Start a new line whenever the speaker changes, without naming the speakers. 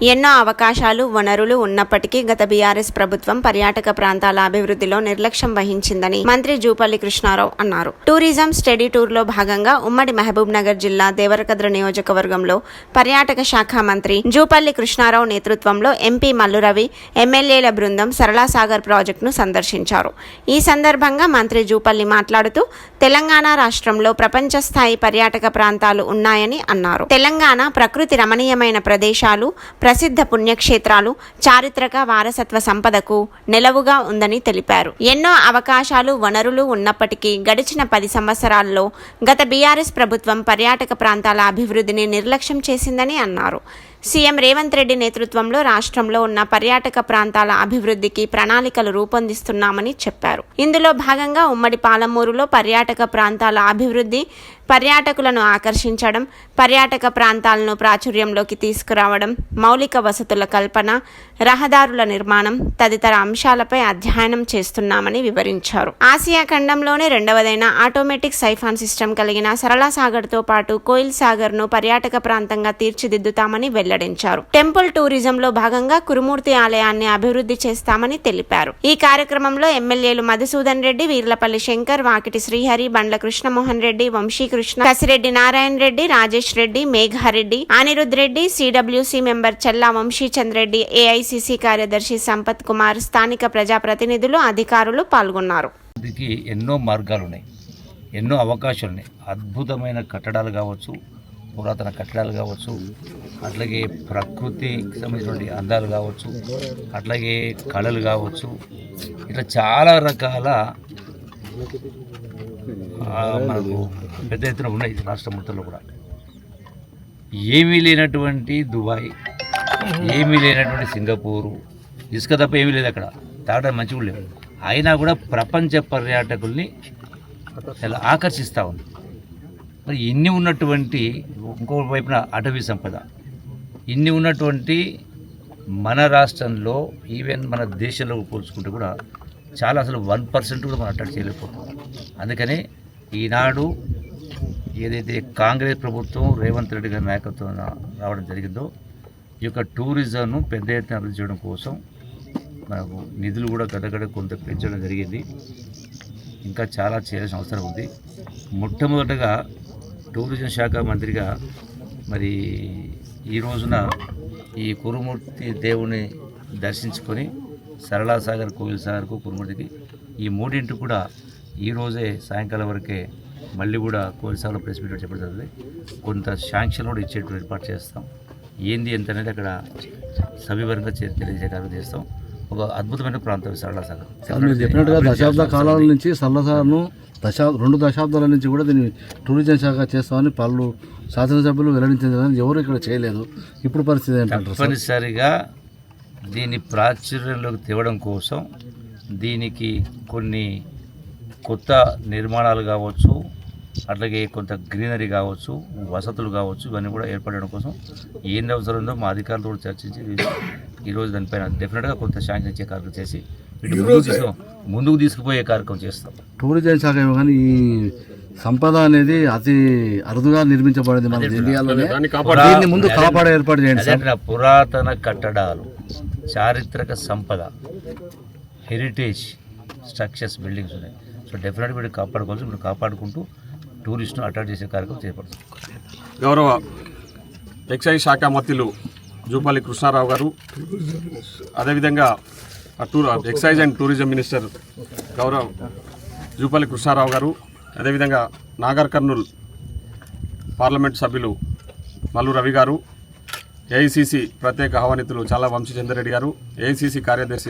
ఎన్నో అవకాశాలు వనరులు ఉన్నప్పటికీ గత బీఆర్ఎస్ ప్రభుత్వం పర్యాటక ప్రాంతాల అభివృద్ధిలో నిర్లక్ష్యం వహించిందని మంత్రి జూపల్లి కృష్ణారావు అన్నారు. టూరిజం స్టడీ టూర్లో భాగంగా ఉమ్మడి మహబూబ్ నగర్ జిల్లా దేవరకద్ర నియోజకవర్గంలో పర్యాటక శాఖ మంత్రి జూపల్లి కృష్ణారావు నేతృత్వంలో ఎంపీ మల్లురవి ఎమ్మెల్యేల బృందం సరళాసాగర్ ప్రాజెక్టును సందర్శించారు. ఈ సందర్భంగా మంత్రి జూపల్లి మాట్లాడుతూ తెలంగాణ రాష్ట్రంలో ప్రపంచ స్థాయి పర్యాటక ప్రాంతాలు ఉన్నాయని అన్నారు. తెలంగాణ ప్రకృతి రమణీయమైన ప్రదేశాలు ప్రసిద్ధ పుణ్యక్షేత్రాలు చారిత్రక వారసత్వ సంపదకు నెలవుగా ఉందని తెలిపారు. ఎన్నో అవకాశాలు వనరులు ఉన్నప్పటికీ గడిచిన పది సంవత్సరాల్లో గత బీఆర్ఎస్ ప్రభుత్వం పర్యాటక ప్రాంతాల అభివృద్ధిని నిర్లక్ష్యం చేసిందని అన్నారు. సీఎం రేవంత్ రెడ్డి నేతృత్వంలో రాష్ట్రంలో ఉన్న పర్యాటక ప్రాంతాల అభివృద్ధికి ప్రణాళికలు రూపొందిస్తున్నామని చెప్పారు. ఇందులో భాగంగా ఉమ్మడి పాలమూరులో పర్యాటక ప్రాంతాల అభివృద్ధి పర్యాటకులను ఆకర్షించడం పర్యాటక ప్రాంతాలను ప్రాచుర్యంలోకి తీసుకురావడం మౌలిక వసతుల కల్పన రహదారుల నిర్మాణం తదితర అంశాలపై అధ్యయనం చేస్తున్నామని వివరించారు. ఆసియా ఖండంలోనే రెండవదైన ఆటోమేటిక్ సైఫాన్ సిస్టమ్ కలిగిన సరళ సాగర్తో పాటు కోయిల్ సాగర్ను పర్యాటక ప్రాంతంగా తీర్చిదిద్దుతామని వెల్లడించారు. టెంపుల్ టూరిజంలో భాగంగా కురుమూర్తి ఆలయాన్ని అభివృద్ధి చేస్తామని తెలిపారు. ఈ కార్యక్రమంలో ఎమ్మెల్యేలు Madhusudan Reddy Veerlapalli Shankar Vakiti Srihari Bandla Krishnamohan Reddy Vamsikrishna Kasireddy Narayana Reddy Rajesh Reddy Meghareddy Anirudh Reddy CWC member Challa Vamshichand Reddy AICC కార్యదర్శి సంపత్ కుమార్ స్థానిక ప్రజాప్రతినిధులు అధికారులు పాల్గొన్నారు.
దీనికి ఎన్నో మార్గాలు ఉన్నాయి ఎన్నో అవకాశాలు ఉన్నాయి అద్భుతమైన కట్టడాలు కావచ్చు పురాతన కట్టడాలు కావచ్చు అట్లాగే ప్రకృతికి సంబంధించినటువంటి అందాలు కావచ్చు అట్లాగే కళలు కావచ్చు ఇట్లా చాలా రకాల మనకు పెద్ద ఎత్తున ఉన్నాయి రాష్ట్రం మొత్తంలో కూడా. ఏమీ లేనటువంటి దుబాయ్ ఏమీ లేనటువంటి సింగపూరు ఇసుక తప్ప ఏమీ లేదు అక్కడ. తాగడం మంచిగా లేవు. అయినా కూడా ప్రపంచ పర్యాటకుల్ని చాలా ఆకర్షిస్తూ ఉంది. మరి ఇన్ని ఉన్నటువంటి ఇంకో వైపున అటవీ సంపద. ఇన్ని ఉన్నటువంటి మన రాష్ట్రంలో ఈవెన్ మన దేశంలో పోల్చుకుంటే కూడా చాలా అసలు వన్ పర్సెంట్ కూడా మనం అట్టాడు చేయలేకపోతున్నాం. అందుకనే ఈనాడు ఏదైతే కాంగ్రెస్ ప్రభుత్వం రేవంత్ రెడ్డి గారి నాయకత్వం రావడం జరిగిందో ఈ యొక్క టూరిజంను పెద్ద ఎత్తున అభివృద్ధి చేయడం కోసం మనకు నిధులు కూడా గడగడ కొంత పెంచడం జరిగింది. ఇంకా చాలా చేయాల్సిన అవసరం ఉంది. మొట్టమొదటగా టూరిజం శాఖ మంత్రిగా మరి ఈ రోజున ఈ కురుమూర్తి దేవుని దర్శించుకొని సరళాసాగర్ కోవిల్ సాగర్కు కురుమూర్తికి ఈ మూడింటి కూడా ఈ రోజే సాయంకాలం వరకే మళ్ళీ కూడా కోవిల్ సాగర్లో ప్రెస్ మీట్ చెప్పడం జరుగుతుంది కొంత శాంక్షన్ కూడా ఇచ్చేటువంటి ఏర్పాటు చేస్తాం. ఏంది ఎంత అనేది అక్కడ సవివరంగా తెలియజేసే కార్యక్రమం చేస్తాం. ఒక అద్భుతమైన ప్రాంతం సరళాసాగర్
మీరు చెప్పినట్టుగా దశాబ్ద కాలాల నుంచి సల్లసార్ను దశా రెండు దశాబ్దాల నుంచి కూడా దీన్ని టూరిజం శాఖ చేస్తామని పలు శాసనసభ్యులు వెల్లడించింది కానీ ఎవరు ఇక్కడ చేయలేదు. ఇప్పుడు పరిస్థితి ఏంటంటారు సార్?
తప్పనిసరిగా దీన్ని ప్రాచుర్యంలోకి తేవడం కోసం దీనికి కొన్ని కొత్త నిర్మాణాలు కావచ్చు అట్లాగే కొంత గ్రీనరీ కావచ్చు వసతులు కావచ్చు ఇవన్నీ కూడా ఏర్పడడం కోసం ఏం అవసరం ఉందో మా అధికారులతో కూడా చర్చించి ఈరోజు దానిపైన డెఫినెట్గా కొంత శాంక్షన్ ఇచ్చే కార్యక్రమం చేసి ముందుకు తీసుకు ముందుకు తీసుకుపోయే కార్యక్రమం చేస్తాం.
టూరిజం శాఖ ఏమో కానీ ఈ సంపద అనేది అతి అరుదుగా నిర్మించబడింది మన ఇండియాలోనే. దీన్ని ముందు కాపాడే ఏర్పాటు చేయండి
పురాతన కట్టడాలు చారిత్రక సంపద హెరిటేజ్ స్ట్రక్చర్స్ బిల్డింగ్స్ ఉన్నాయి. సో డెఫినెట్గా వీటిని కాపాడుకోవాల్సి వీటిని కాపాడుకుంటూ టూరిస్ట్ను అట్రాక్ట్ చేసే కార్యక్రమం చేపడుతుంది.
గౌరవ ఎక్సైజ్ శాఖ మంత్రులు జూపల్లి కృష్ణారావు గారు అదేవిధంగా tour excise and tourism minister Gaurav Jupally Krishnarao గారు అదేవిధంగా నాగర్ కర్నూల్ పార్లమెంట్ సభ్యులు మల్లు రవి గారు ఏఐసిసి ప్రత్యేక ఆహ్వానితులు చాలా వంశీచంద్రెడ్డి గారు ఏఐసిసి కార్యదర్శి